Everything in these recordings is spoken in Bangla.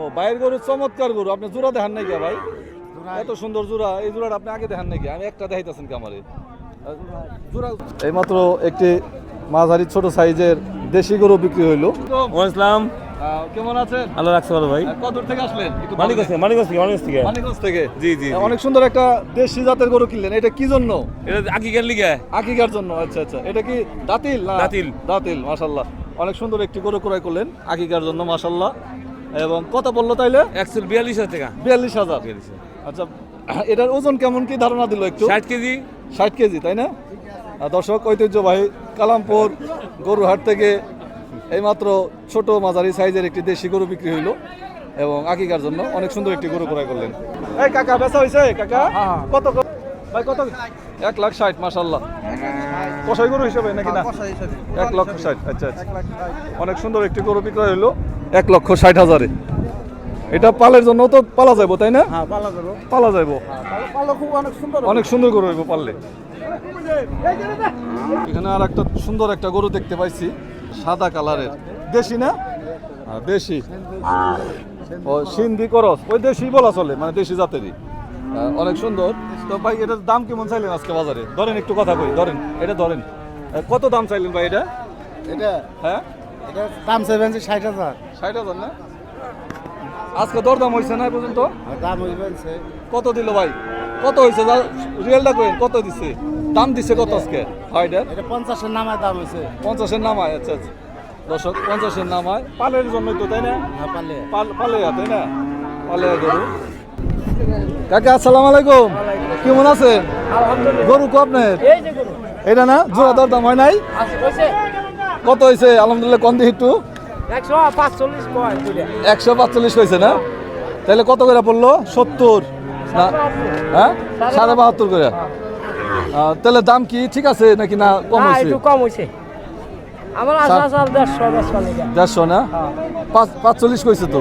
ও বাইরের গরু চমৎকার গরু। আপনি জোড়া দেখান নাকি ভাই? এত সুন্দর জোড়া। এই জোড়াটা আপনি আগে দেখান নাকি আমি একটা দেখাইতেছেন কি আমারে? জোড়া। এইমাত্র একটি মাঝারি ছোট সাইজের দেশি গরু বিক্রি হইল। ইসলাম কেমন আছেন? আল্লাহ রাখছে ভালো ভাই। কত দূর থেকে আসলেন? একটু মানিকগঞ্জ থেকে মানিকগঞ্জ থেকে মানিকগঞ্জ থেকে। মানিকগঞ্জ থেকে? জি জি। অনেক সুন্দর একটা দেশি জাতের গরু কিনলেন। এটা কি জন্য? এটা আকি গেল লিগে। আকিকার জন্য। আচ্ছা আচ্ছা। এটা কি দাতিল না? দাতিল। দাতিল মাশাল্লাহ অনেক সুন্দর একটি গরু ক্রয় করলেন আকিকার জন্য মাশাল্লাহ এবং কত বলল তাইলে? একশো বিয়াল্লিশ হাজার টাকা। বিয়াল্লিশ হাজার। বিয়াল্লিশ আচ্ছা এটার ওজন কেমন কি ধারণা দিল একটু? ষাট কেজি। ষাট কেজি তাই না? দর্শক ঐতিহ্যবাহী কালামপুর গরুহাট থেকে এইমাত্র ছোট মাঝারি সাইজের একটি দেশি গরু বিক্রি হইল এবং আকিকার জন্য অনেক সুন্দর একটি গরু ক্রয় করলেন। এই কাকা বেচা হয়েছে কাকা? কত ক- ভাই কত? এক লাখ ষাট মাসাল্লাহ কষাই গরু হিসেবে নাকি না? এক লক্ষ ষাট আচ্ছা আচ্ছা। অনেক সুন্দর একটি গরু বিক্রয় হইল। এক লক্ষ ষাট হাজারে। এটা পালের জন্য তো পালা যাব তাই না? হ্যাঁ পালা যাব অনেক সুন্দর গরু হইব পারলে এখানে আর একটা সুন্দর একটা গরু দেখতে পাইছি সাদা কালারের। দেশি না? হ্যাঁ, দেশি। ও সিন্ধি করস। ওই দেশি বলা চলে মানে দেশি জাতেরই। অনেক সুন্দর। তো ভাই এটার দাম কেমন চাইলেন আজকে বাজারে? ধরেন একটু কথা কই ধরেন এটা ধরেন। কত দাম চাইলেন ভাই এটা? এটা? হ্যাঁ? এটা দাম সেভেন ষাট হাজার। ষাট হাজার না? আজকে দর দাম হয়েছে না পর্যন্ত? দাম হইবেন কত দিল ভাই? কত হয়েছে রিয়েলটা কইন কত দিছে? দাম দিছে কত আজকে? হয় এটা? এটা পঞ্চাশের নামায় দাম হয়েছে পঞ্চাশের নামায় আচ্ছা আচ্ছা। দশক পঞ্চাশের নামায়। পালের জন্যই তো তাই না? হ্যাঁ পালে। পাল তাই না? পালেয়া গরু। কাকা আসসালামু আলাইকুম। কেমন আছেন? গরু কো আপনার? এটা না? জোড়া দর দাম হয় নাই? কত হয়েছে আলহামদুলিল্লাহ কম দিয়ে একটু? একশো পাঁচচল্লিশ হয়েছে না? তাহলে কত করে পড়ল? সত্তর? না? হ্যাঁ? সাড়ে বাহাত্তর করে। তাহলে দাম কি ঠিক আছে নাকি না কম হ্যাঁ হয়েছে কম হয়েছে আমার আশা আছে আর দেড়শো দেড়শো দেড়শো না? পাঁচ পাঁচচল্লিশ কইছে তো?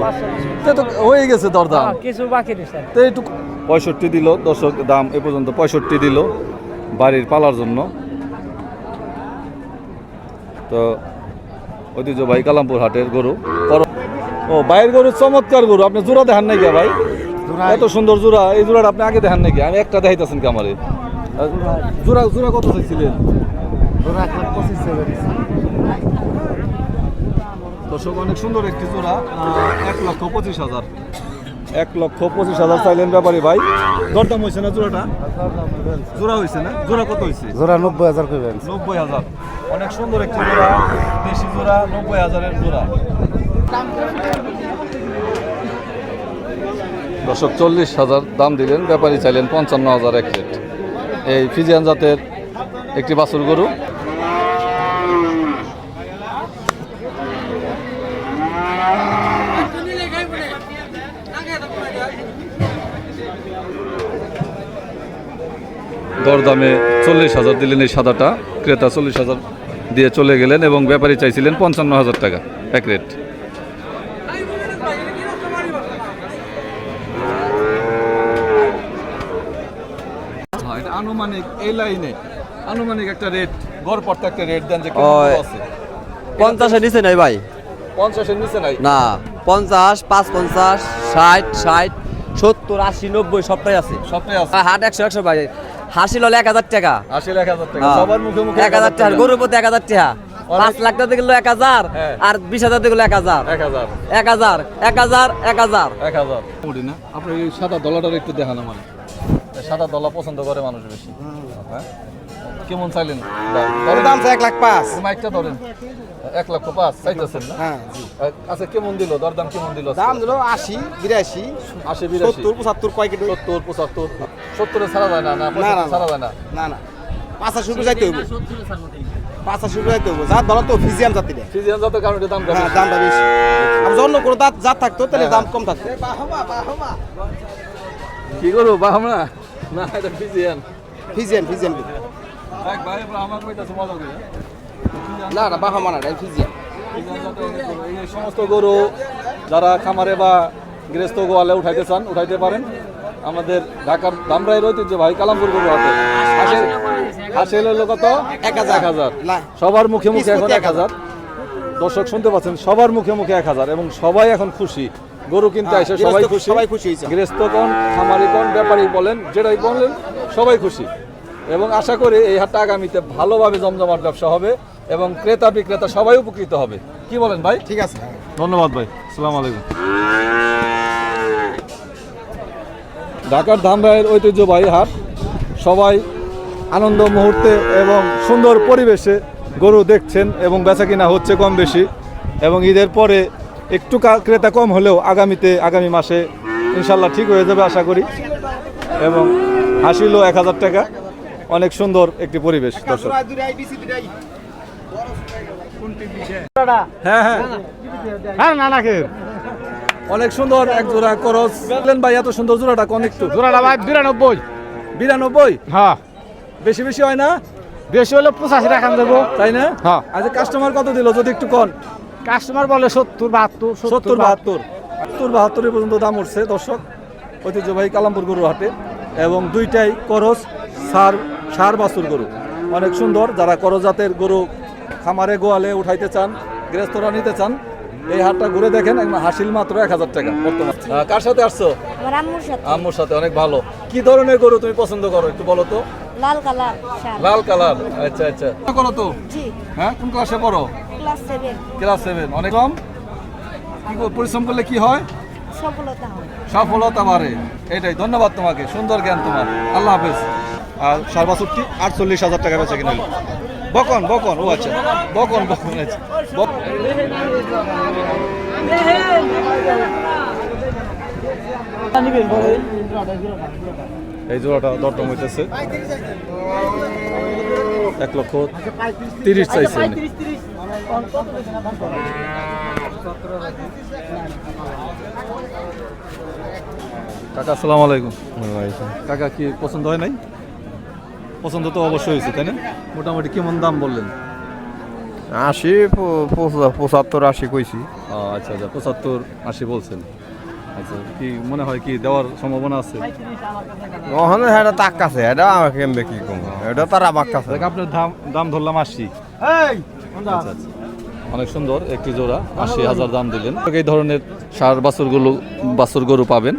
তে তো হয়ে গেছে দরদাম। হ্যাঁ, কিছু বাকি দিছে। তো একটু পঁয়ষট্টি দিল দর্শক দাম এ পর্যন্ত পঁয়ষট্টি দিল বাড়ির পালার জন্য। তো ঐতিহ্যবাহী কালামপুর হাটের গরু। ও বাইরের গরু চমৎকার গরু। আপনি জোড়া দেখান নাকি ভাই? এত সুন্দর জোড়া। এই জোড়াটা আপনি আগে দেখান নাকি আমি একটা দেখাইতেছেন কি আমারে? জোড়া জোড়া কত চাইছিলেন এক লাখ পঁচিশ সেভেন দর্শক অনেক সুন্দর একটি জোড়া এক লক্ষ পঁচিশ হাজার। এক লক্ষ পঁচিশ হাজার চাইলেন ব্যাপারী ভাই। দরদাম হয়েছে না জোড়াটা? জোড়া হয়েছে না? জোড়া কত হয়েছে? জোড়া নব্বই হাজার করবেন নব্বই হাজার। অনেক সুন্দর একটি জোড়া দেশি জোড়া নব্বই হাজারের জোড়া। দর্শক চল্লিশ হাজার দাম দিলেন ব্যাপারী চাইলেন পঞ্চান্ন হাজার এক রেট এই ফিজিয়ান জাতের একটি বাছুর গরু। দরদামে চল্লিশ হাজার দিলেন এই সাদাটা। ক্রেতা চল্লিশ হাজার দিয়ে চলে গেলেন এবং ব্যাপারী চাইছিলেন পঞ্চান্ন হাজার টাকা এক রেট। হ্যাঁ, আনুমানিক এই লাইনে আনুমানিক একটা রেট গড় পড়তে একটা রেট দেন যে। আছে। পঞ্চাশের নিচে নাই ভাই। পঞ্চাশের নিচে নাই? না পঞ্চাশ পাঁচ পঞ্চাশ ষাট ষাট সত্তর আশি নব্বই সবটাই আছে। সবটাই আছে। হাট একশো একশো ভাই। হাসি হলে এক হাজার টাকা। আশি এক হাজার টাকা। হ্যাঁ। সবার মুখে মুখে এক হাজার টাকা গরুর প্রতি এক হাজার টাকা। পাঁচ লাখ টাকা গেলো এক হাজার হ্যাঁ। আর বিশ হাজার গেলো এক হাজার। এক হাজার। এক হাজার এক হাজার এক হাজার। এক হাজার। না। আপনি সাদা দলাটার একটু দেখান আমার। সাদা দলা পছন্দ করে মানুষ বেশি। হ্যাঁ। কেমন চাইলেন? দাম এক লাখ পাঁচ। মাইকটা ধরেন এক লক্ষ পাঁচ চাইতেছেন না? হ্যাঁ আচ্ছা কেমন দিল? দরদাম কেমন দিল দাম দিল আশি বিরাশি। আশি বিরাশি। সত্তর পঁচাত্তর কয় কেটে সত্তর পঁচাত্তর। সত্তরে ছাড়া যায় না না না। ছাড়া যায় না? না না। পাঁচাশি রুপে যাইতে হইব। পাঁচাশি রুপে যাইতে হইব। যার ধরা তো ফিজিয়াম জাতি দেয় ফিজিয়ান জাতের কারণে দাম হ্যাঁ দামটা বেশি। আর অন্য কোনো দাঁত জাত থাকতো তাহলে দাম কম থাকতো। কি করব বাহামনা না এটা ফিজিয়ান। ফিজিয়াম ফিজিয়াম না না বাহামা না গরু। এই সমস্ত গরু যারা খামারে বা গৃহস্থ গোয়ালে উঠাইতে চান উঠাইতে পারেন। আমাদের ঢাকার ধামরাইয়ের ঐতিহ্য ভাই কালামপুর গরু হাটে। হাসিল হলো কত? এক হাজার। সবার মুখে মুখে এখন এক হাজার। দর্শক শুনতে পাচ্ছেন সবার মুখে মুখে এক হাজার এবং সবাই এখন খুশি। গরু কিনতে হ্যাঁ, আসে সবাই খুশি। সবাই খুশি। গৃহস্থ কোন খামারি কোন ব্যাপারী বলেন যেটাই বলেন সবাই খুশি। এবং আশা করি এই হাটটা আগামীতে ভালোভাবে জমজমাট ব্যবসা হবে এবং ক্রেতা বিক্রেতা সবাই উপকৃত হবে। কি বলেন ভাই? ঠিক আছে। ধন্যবাদ ভাই। আসসালামু আলাইকুম। ঢাকার ধামরায়ের ঐতিহ্যবাহী হাট। সবাই আনন্দ মুহূর্তে এবং সুন্দর পরিবেশে গরু দেখছেন এবং বেচা কিনা হচ্ছে কম বেশি এবং ঈদের পরে একটু ক্রেতা কম হলেও আগামীতে আগামী মাসে ইনশাল্লাহ ঠিক হয়ে যাবে আশা করি। এবং হাসিল এক হাজার টাকা। অনেক সুন্দর একটি পরিবেশ দর্শক। হ্যাঁ হ্যাঁ। হ্যাঁ না নাকি অনেক সুন্দর এক জোড়া করস। বললেন ভাই এত সুন্দর জোড়াটা কোন একটু? জোড়াটা ভাই বিরানব্বই। বিরানব্বই? হ্যাঁ। বেশি বেশি হয় না? বেশি হলে পঁচাশি টাকা দেবো। তাই না? হ্যাঁ। আচ্ছা কাস্টমার কত দিল যদি একটু কন? কাস্টমার বলে সত্তর বাহাত্তর সত্তর বাহাত্তর। সত্তর বাহাত্তর। পর্যন্ত দাম উঠছে দর্শক। ঐতিহ্যবাহী কালামপুর গরু হাটে। এবং দুইটাই করস সার সার বাছুর গরু। অনেক সুন্দর যারা করস জাতের গরু খামারে গোয়ালে উঠাইতে চান গৃহস্থরা নিতে চান এই হাটটা ঘুরে দেখেন একদম হাসিল মাত্র এক হাজার টাকা বর্তমান। কার সাথে আসছো? আমার আম্মুর সাথে। অনেক ভালো। কি ধরনের গরু তুমি পছন্দ করো একটু বলো তো? লাল কালার লাল কালার আচ্ছা আচ্ছা। করো তো? হ্যাঁ কোন ক্লাসে পড়ো? Class seven. ক্লাস সেভেন অনেক কম। কি পরিশ্রম করলে কি হয়? সফলতা হয়। সফলতা বাড়ে এটাই। ধন্যবাদ তোমাকে সুন্দর জ্ঞান তোমার। আল্লাহ হাফেজ। আর সার বাছুরটি আটচল্লিশ হাজার টাকা বেচা কিনে। বকন বকন ও আচ্ছা বকন বকন আচ্ছা। এই জোড়াটা দরদাম হইতেছে। এক লক্ষ তিরিশ চাইছে। কাকা আসসালামু আলাইকুম। কাকা কি পছন্দ হয় নাই? পছন্দ তো অবশ্যই হয়েছে তাই না? মোটামুটি কেমন দাম বললেন? আশি পঁচাত্তর আশি কইছি। ও, আচ্ছা আচ্ছা পঁচাত্তর আশি বলছেন। আচ্ছা কি মনে হয় কি দেওয়ার সম্ভাবনা আছে? ওখানে এটা তাক কাছে এটা কেমবে কি কম এটা তার আমার কাছে আপনার দাম দাম ধরলাম আশি। আচ্ছা আচ্ছা। অনেক সুন্দর একটি জোড়া আশি হাজার দাম দিলেন। এই ধরনের সার বাছুর গরু বাছুর গরু পাবেন।